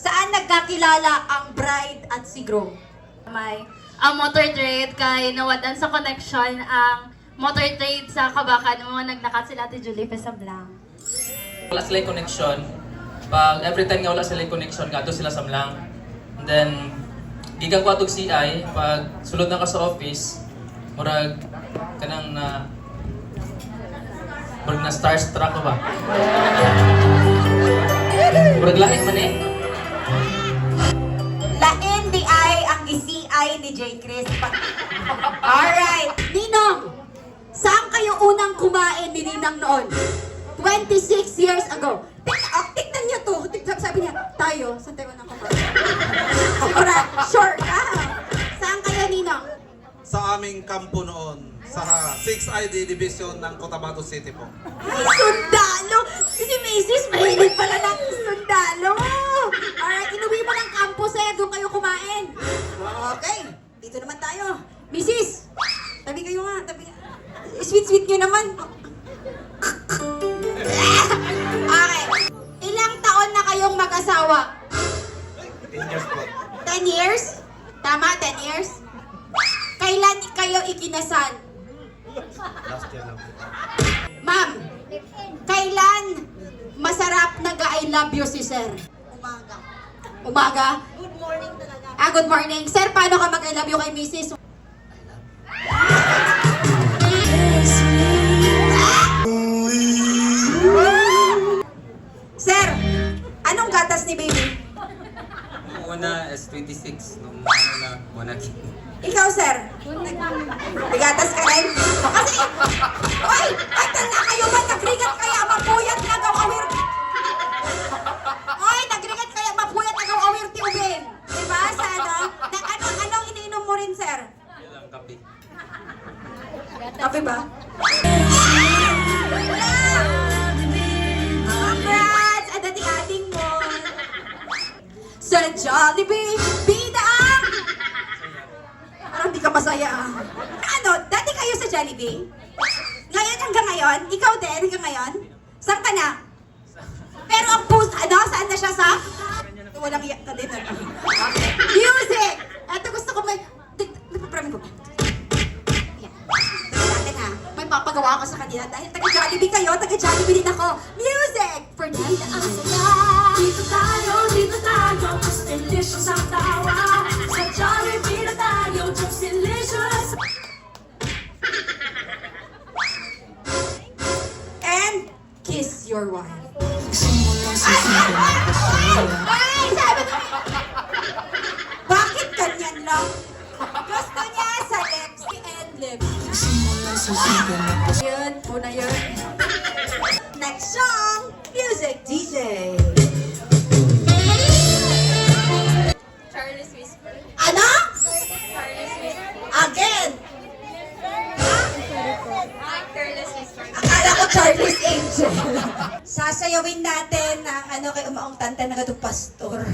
Saan nagkakilala ang bride at si groom? May ang motor trade kay nawadan sa connection ang motor trade sa Kabakan mo nagnakat sila ti Julie Pesablang. Wala sila yung connection. Pag every time nga wala sila yung connection, gato sila sa mlang. And then, gigang ko atog CI, pag sulod na ka sa office, murag kanang na murag na starstruck ka ba? Murag lain man eh. Isi-ay ni J. Chris. Alright. Ninong, saan kayo unang kumain ni Ninang noon? 26 years ago. Tingnan, oh, tingnan niyo to. Tingnan, sabi niya, tayo, saan tayo unang kumain? Sigura, sure ka. Saan kayo, Ninong? sa aming kampo noon sa 6ID Division ng Cotabato City po. Sundalo! Si Mrs. mahilig pala ng sundalo! Alright, inuwi mo ng campus eh. Doon kayo kumain. Okay, dito naman tayo. Mrs. Tabi kayo nga. Tabi Sweet-sweet nyo naman. okay. Ilang taon na kayong mag-asawa? 10 years po. 10 years? Tama, 10 years? Kailan kayo ikinasal? Last year lang po. Ma'am, kailan masarap nag-I love you si Sir? Umaga. Umaga? Good morning talaga. Ah, good morning. Sir, paano ka mag-I love you kay Mrs.? Sir, anong gatas ni baby? Nung una is 26, nung ano na, wala Ikaw, sir? Bigatas Saan ka na? Pero ang post, ano, saan na siya sa? Walang iyak ka? Okay. Music! Ito gusto ko may... Napapramin ko. Yan. Dati na, may papagawa ko sa kanila dahil taga-Jollibee kayo, taga-Jollibee din ako. Music! Fernanda Asala! Dito tante na gadong pastor.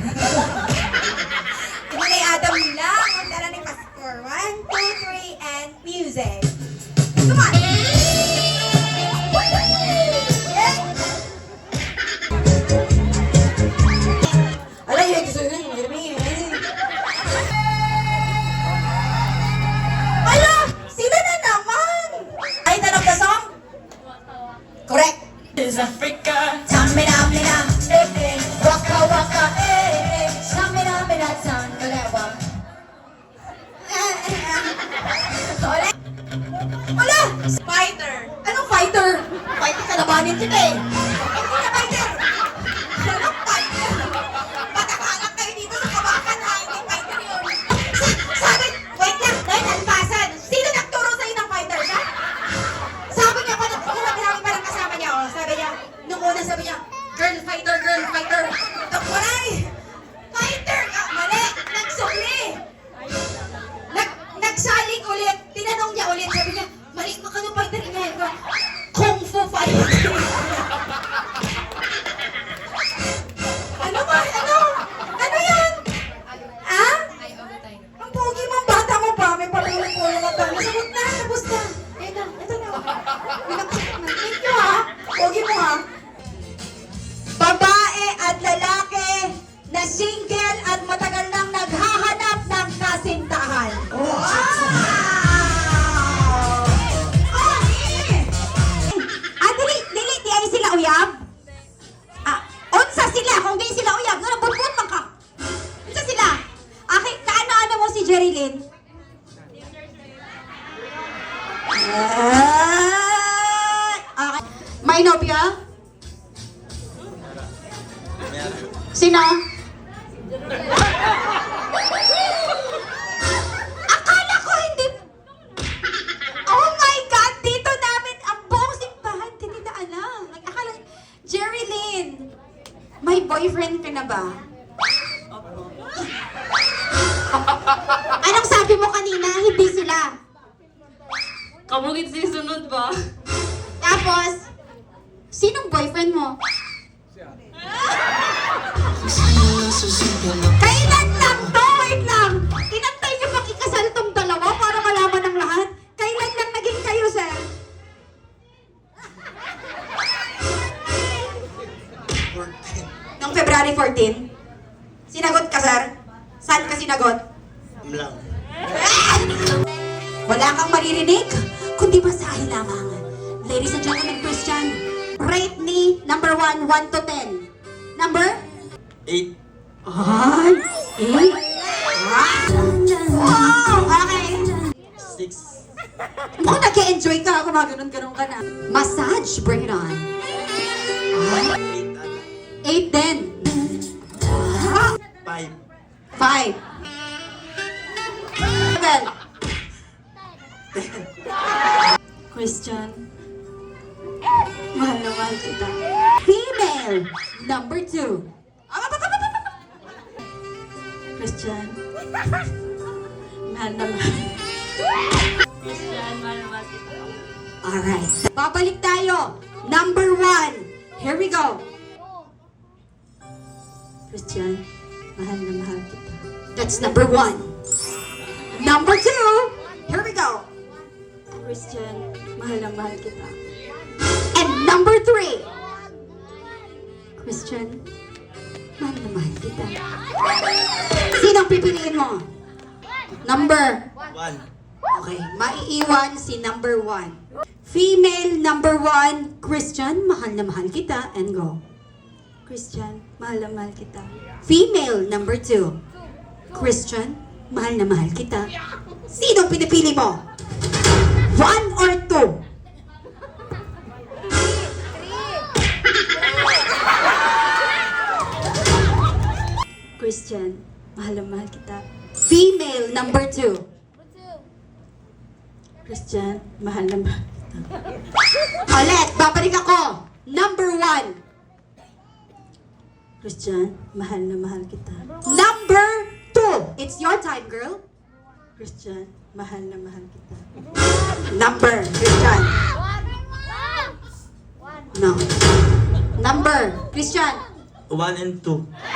Ito kay Adam lang. Ang tara ni pastor. One, two, three, and music. Come on! Galit kita eh. Hindi na fighter. Walang fighter. Kabakan ha. Hindi fighter yun. Sabi, wait lang. Dahil alpasan. Sino nagturo sa'yo ng fighter siya? Sabi niya, parang, sabi namin parang kasama niya. Sabi niya, nung una sabi niya, girl fighter, girl fighter. Tapuray! Fighter! Mali! Nagsuli! Nag, nagsaling ulit. Tinanong niya ulit. Sabi niya, mali, makano fighter ngayon? Kung Fu fighter! Nakain of? Sino? Akala ko hindi... Oh my God! Dito namin ang buong simbahan. Hindi na alam. Akala... Jerry Lynn! May boyfriend ka na ba? Anong sabi mo kanina? Hindi sila. Kamugit si sunod ba? Tapos, sinong boyfriend mo? Kailan lang to? Wait lang. Inantay niyo bang ikasal tong dalawa para malaman ng lahat? Kailan lang naging kayo, sir? Noong February 14? Sinagot ka, sir? Saan ka sinagot? Wala kang maririnig, kundi masahe lamang. Ladies and gentlemen, Christian, rate me number 1, 1 to 10. Number? 8. Ay! Eh? Wow! Okay. 6. Mukhang nag-enjoy ka, gumaganon-ganon ka na. Massage, bring it on. 8 8 din. 5. 5. 7. Christian, mahal kita. Female, number 2. Christian, mahal na mahal. Christian, mahal na mahal kita. Alright. Babalik tayo. Number 1. Here we go. Christian, mahal na mahal kita. That's number 1. Number 2. Here we go. Christian, mahal na mahal kita. 3. Christian, mahal na mahal kita. Sinong pipiliin mo? Number. 1. Okay, maiiwan si number 1. Female number 1, Christian, mahal na mahal kita, and go. Christian, mahal na mahal kita. Female number 2, Christian, mahal na mahal kita. Sino pinipili mo? One or two? Christian, mahal na mahal kita. Female number 2. Christian, mahal na mahal kita. Ulit, babalik ako. Number 1. Christian, mahal na mahal kita. Number 2. It's your time, girl. Christian, mahal na mahal kita. Number, Christian. No. Number, Christian. 1 and 2.